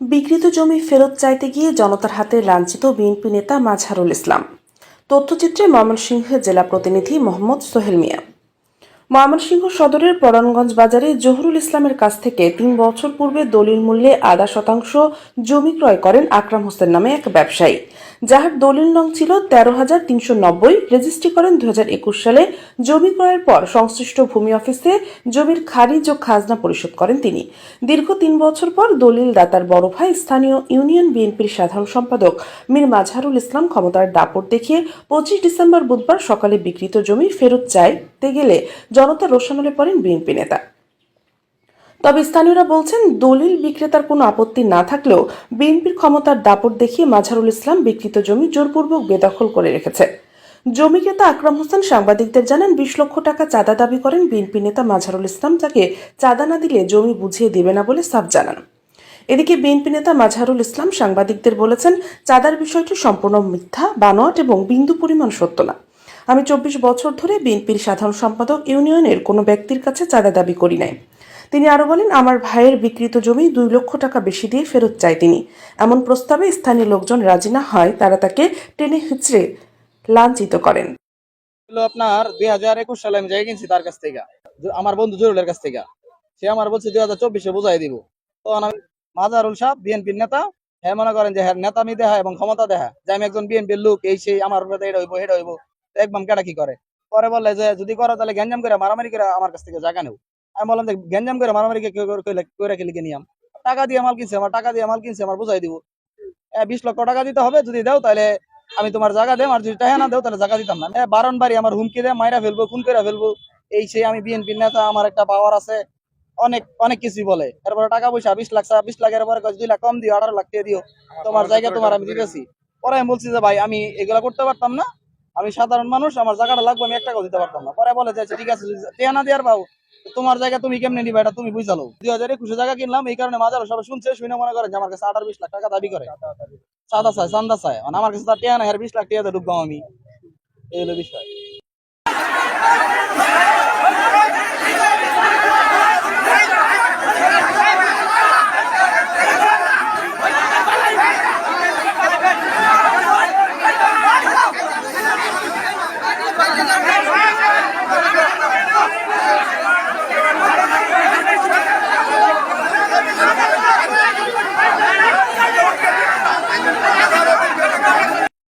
বিকৃত জমি ফেরত চাইতে গিয়ে জনতার হাতে লাঞ্ছিত বিএনপি নেতা মাঝহারুল ইসলাম। তথ্যচিত্রে ময়মনসিংহের জেলা প্রতিনিধি মোহাম্মদ সোহেল মিয়া। ময়মনসিংহ সদরের পরানগঞ্জ বাজারে জহুরুল ইসলামের কাছ থেকে তিন বছর পূর্বে দলিল মূল্যে আধা শতাংশ জমি ক্রয় করেন আকরাম হোসেন নামে এক ব্যবসায়ী। যাহার দলিল নং ছিল তেরো হাজার তিনশো নব্বই, রেজিস্ট্রি করেন দু হাজার একুশ সালে। জমি ক্রয়ের পর সংশ্লিষ্ট ভূমি অফিসে জমির খারিজ ও খাজনা পরিশোধ করেন তিনি। দীর্ঘ তিন বছর পর দলিল দাতার বড় ভাই স্থানীয় ইউনিয়ন বিএনপির সাধারণ সম্পাদক মীর মাজহারুল ইসলাম ক্ষমতার দাপট দেখিয়ে পঁচিশ ডিসেম্বর বুধবার সকালে বিকৃত জমি ফেরত চাইতে গেলে জনতা রোশানলে পড়েন বিএনপি নেতা। তবে স্থানীয়রা বলছেন, দলিল বিক্রেতার কোনো আপত্তি না থাকলেও বিএনপির ক্ষমতার দাপট দেখিয়ে মাঝারুল ইসলাম বিকৃত জমি জোরপূর্বক বেদখল করে রেখেছে। জমি ক্রেতা আকরাম হোসেন সাংবাদিকদের জানান, বিশ লক্ষ টাকা চাঁদা দাবি করেন বিএনপি নেতা মাঝারুল ইসলাম তাকে চাঁদা না দিলে জমি বুঝিয়ে দেবে না বলে সাফ জানান। এদিকে বিএনপি নেতা মাঝহারুল ইসলাম সাংবাদিকদের বলেছেন, চাঁদার বিষয়টি সম্পূর্ণ মিথ্যা, বানোয়াট এবং বিন্দু পরিমাণ সত্য না। আমি চব্বিশ বছর ধরে বিএনপির সাধারণ সম্পাদক ইউনিয়নের কোনো ব্যক্তির কাছে চাঁদা দাবি করি নাই। তিনি আরও বলেন, আমার ভাইয়ের বিকৃত জমি দুই লক্ষ টাকা বেশি দিয়ে ফেরত চায় তিনি। এমন প্রস্তাবে স্থানীয় লোকজন রাজি না হয়, তারা তাকে টেনে হিচড়ে লাঞ্ছিত করেন। আপনার দুই হাজার একুশ সালে আমি জায়গা কিনছি তার কাছ থেকে। আমার বন্ধু জরুলের কাছ থেকে। সে আমার বলছে, দুই হাজার চব্বিশে বুঝাই দিব। তখন আমি মাজারুল সাহেব, বিএনপির নেতা হ্যাঁ মনে করেন যে হ্যাঁ নেতা মি দেখা এবং ক্ষমতা দেখা যে আমি একজন বিএনপির লোক, এই সেই আমার উপরে এটা হইব এটা হইব। একদম কেটা কি করে? পরে বললে যে, যদি করো, তাহলে গ্যাঞ্জাম করে, মারামারি করে আমার কাছ থেকে জায়গা নেও। আমি বললাম যে গ্যাঞ্জাম করে মারামারি করে লিখে নিয়াম? টাকা দিয়ে মাল কিনছে, আমার টাকা দিয়ে মাল কিনছে, আমার বুঝাই দিব। বিশ লক্ষ টাকা দিতে হবে, যদি দাও তাহলে আমি তোমার জায়গা দেম, আর যদি টাকা না দাও তাহলে জায়গা দিতাম না। এ বারণবারই আমার হুমকি দেয়, মাইরা ফেলব, খুন করে ফেলব। এই সেই আমি বিএনপির নেতা, আমার একটা পাওয়ার আছে। অনেক অনেক কিছুই বলে। এরপরে টাকা পয়সা, বিশ লাখ বিশ লাখের পরে দুই লাখ কম দিও, আঠারো লাখ দিও। তোমার জায়গা তোমার আমি দিতেছি। পরে আমি বলছি যে, ভাই, আমি এগুলা করতে পারতাম না আমি সাধারণ মানুষ আমার জায়গাটা লাগবে আমি এক টাকাও দিতে পারতাম না। পরে বলে যে আচ্ছা, ঠিক আছে টেয়া না দেওয়ার পাও তোমার জায়গা তুমি কেমনে নিবা এটা তুমি বুঝালো। দুই হাজার একুশে জায়গা কিনলাম এই কারণে মাঝারো সবাই শুনছে শুনে মনে করেন যে আমার কাছে আঠার বিশ লাখ টাকা দাবি করে। সাদা চায় চান্দা চায়। মানে আমার কাছে তার টিয়া না বিশ লাখ টেয়াতে ঢুকবাম আমি। এই হলো বিষয়।